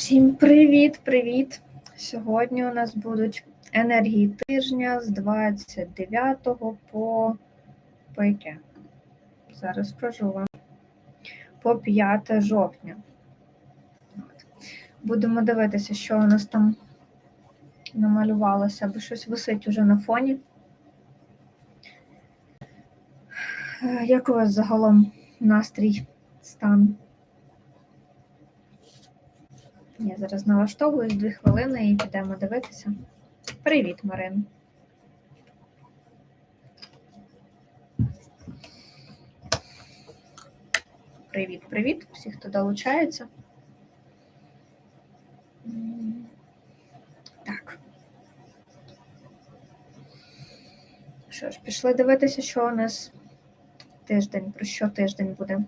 Всім привіт-привіт! Сьогодні у нас будуть енергії тижня з 29 по, по яке? Зараз скажу вам. По 5 жовтня. Будемо дивитися, що у нас там намалювалося, бо щось висить уже на фоні. Е, Як у вас загалом настрій, стан? Я зараз налаштовуюсь дві хвилини і підемо дивитися. Привіт, Марин. Привіт, привіт, всі, хто долучається. Так. Що ж, пішли дивитися, що у нас тиждень, про що тиждень буде.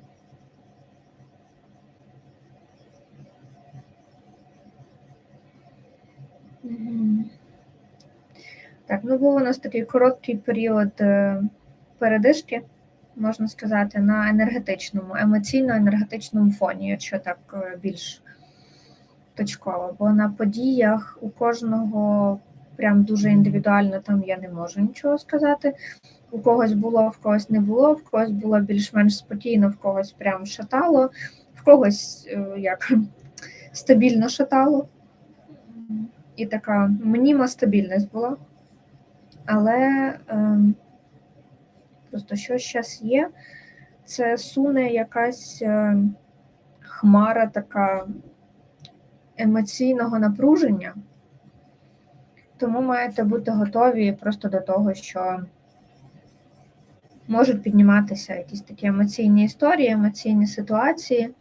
Ну був у нас такий короткий період е, передишки, можна сказати, на енергетичному, емоційно-енергетичному фоні, якщо так е, більш точково. Бо на подіях у кожного прям дуже індивідуально там я не можу нічого сказати. У когось було, в когось не було, в когось було більш-менш спокійно, в когось прям шатало, в когось е, як стабільно шатало і така мніма стабільність була. Але е, просто що зараз є, це суне якась е, хмара така емоційного напруження, тому маєте бути готові просто до того, що можуть підніматися якісь такі емоційні історії, емоційні ситуації.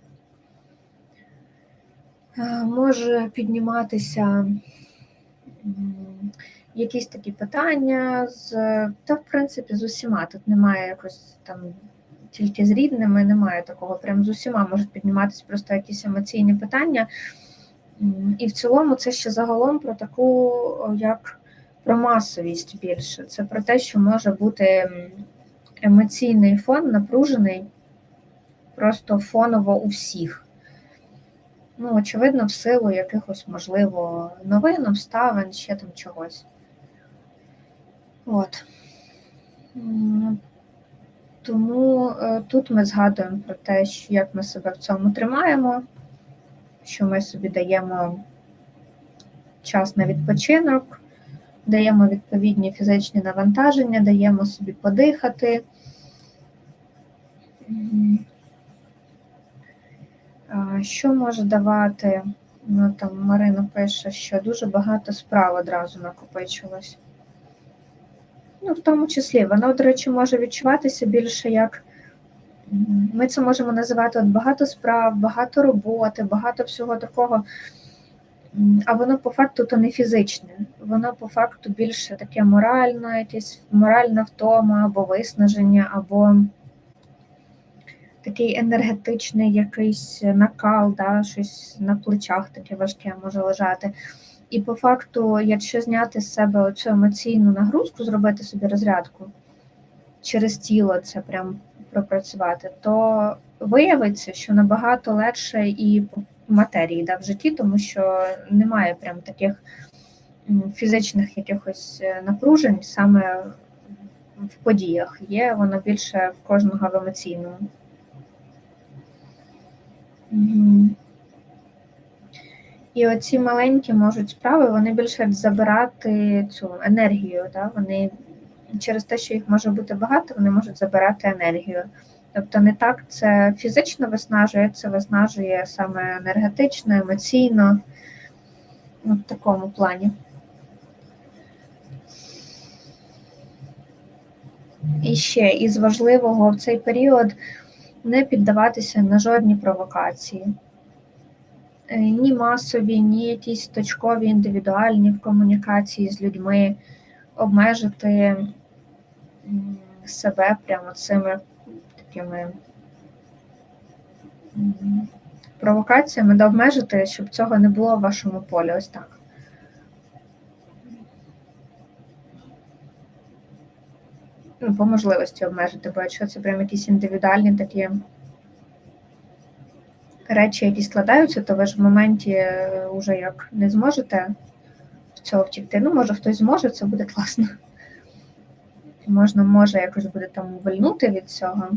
Е, Може підніматися якісь такі питання з та, в принципі, з усіма. Тут немає якось там тільки з рідними, немає такого. Прям з усіма можуть підніматися просто якісь емоційні питання. І в цілому це ще загалом про таку, як про масовість більше. Це про те, що може бути емоційний фон напружений просто фоново у всіх. Ну, очевидно, в силу якихось, можливо, новин, обставин, ще там чогось. От. Тому е, тут ми згадуємо про те, як ми себе в цьому тримаємо, що ми собі даємо час на відпочинок, даємо відповідні фізичні навантаження, даємо собі подихати. Що може давати? Ну, там Марина пише, що дуже багато справ одразу накопичилось. Ну, в тому числі, воно, до речі, може відчуватися більше як ми це можемо називати от багато справ, багато роботи, багато всього такого. А воно по факту то не фізичне, воно по факту більше таке моральне, якесь моральна втома або виснаження, або такий енергетичний якийсь накал, да, щось на плечах таке важке може лежати. І по факту, якщо зняти з себе оцю емоційну нагрузку, зробити собі розрядку через тіло це прям пропрацювати, то виявиться, що набагато легше і в матерії да, в житті, тому що немає прям таких фізичних якихось е, напружень саме в подіях. Є воно більше в кожного в емоційному. І оці маленькі можуть справи, вони більше забирати цю енергію. Да? Вони через те, що їх може бути багато, вони можуть забирати енергію. Тобто не так це фізично виснажує, це виснажує саме енергетично, емоційно, в такому плані. І ще із важливого в цей період не піддаватися на жодні провокації. Е, Ні масові, ні якісь точкові, індивідуальні в комунікації з людьми, обмежити себе прямо цими такими провокаціями, да обмежити, щоб цього не було в вашому полі. Ось так. Ну, по можливості обмежити, бо якщо це прям якісь індивідуальні такі речі, які складаються, то ви ж в моменті вже як не зможете в цього втікти. Ну, може, хтось зможе, це буде класно. Можна, може, якось буде там вильнути від цього.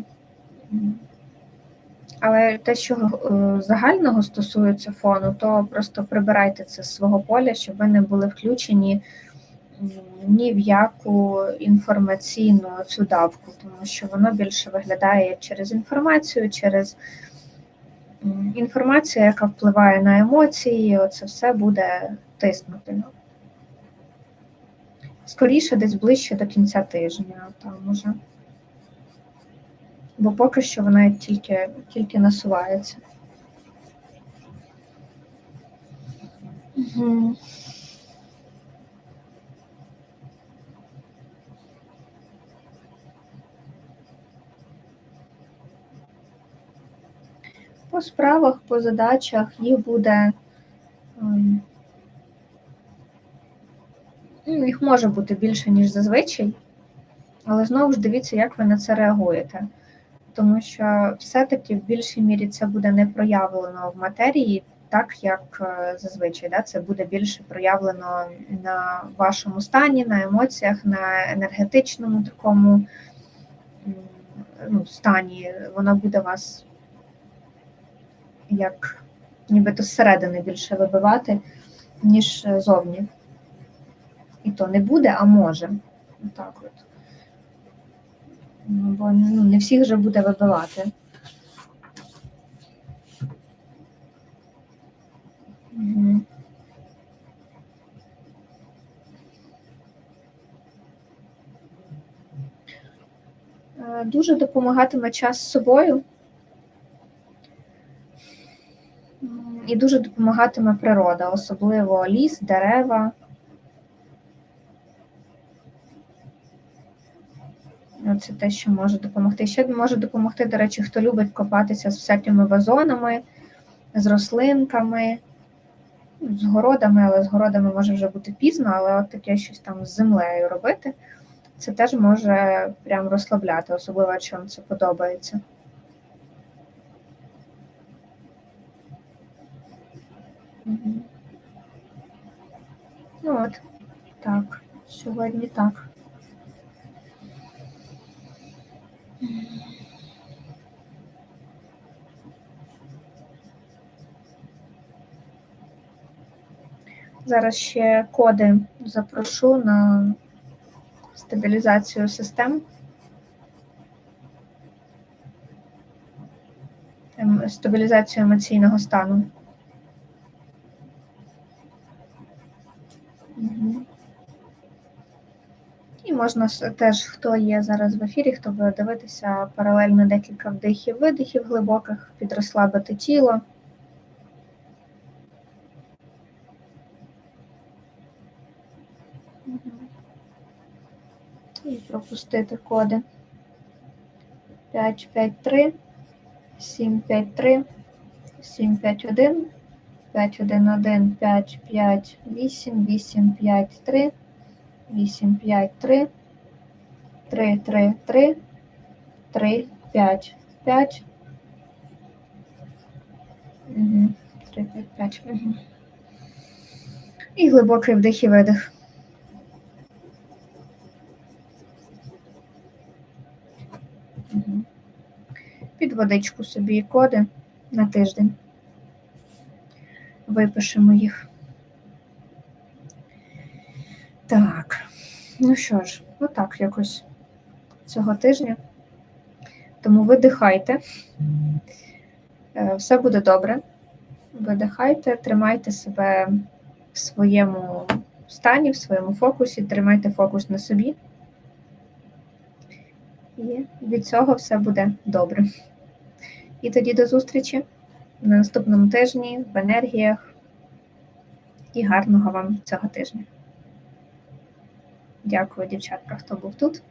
Але те, що е, загального стосується фону, то просто прибирайте це з свого поля, щоб ви не були включені ні в яку інформаційну цю давку, тому що воно більше виглядає через інформацію, через інформація, яка впливає на емоції, це все буде тиснути. Скоріше, десь ближче до кінця тижня, там уже. Бо поки що вона тільки, тільки насувається. Угу. Справах, по задачах їх буде. ем, ну, Їх може бути більше, ніж зазвичай, але знову ж дивіться, як ви на це реагуєте тому що все-таки в більшій мірі це буде не проявлено в матерії, так як е, зазвичай. Да? Це буде більше проявлено на вашому стані, на емоціях, на енергетичному такому ну, стані. Воно буде вас як нібито зсередини більше вибивати, ніж зовні. І то не буде, а може. Так от. Ну, бо ну, не всіх же буде вибивати. Угу. Дуже допомагатиме час з собою. І дуже допомагатиме природа, особливо ліс, дерева. Це те, що може допомогти. Ще може допомогти, до речі, хто любить копатися з всякими вазонами, з рослинками, з городами, але з городами може вже бути пізно, але от таке щось там з землею робити, це теж може прям розслабляти, особливо вам це подобається. Угу. Ну от, так, сьогодні так. Зараз ще коди запрошу на стабілізацію систем. Ем, стабілізацію емоційного стану. І можна теж, хто є зараз в ефірі, хто буде дивитися паралельно декілька вдихів, видихів глибоких, підрослабити тіло. І пропустити коди. 5, 5, 3, 7, 5, 3, 7, 5, 1, 5, 1, 1, 5, 5, 8, 8, 5, 3, 8, 5, 3, 3, 3, 3, 3, 5, 5. Угу. 3, 5, 5. Угу. І глибокий вдих і видих. Угу. Під водичку собі коди на тиждень. Випишемо їх. Так, ну що ж, отак якось цього тижня. Тому видихайте, е, все буде добре. Видихайте, тримайте себе в своєму стані, в своєму фокусі, тримайте фокус на собі. І від цього все буде добре. І тоді до зустрічі на наступному тижні в енергіях. І гарного вам цього тижня. Дякую, дівчатка, хто був тут.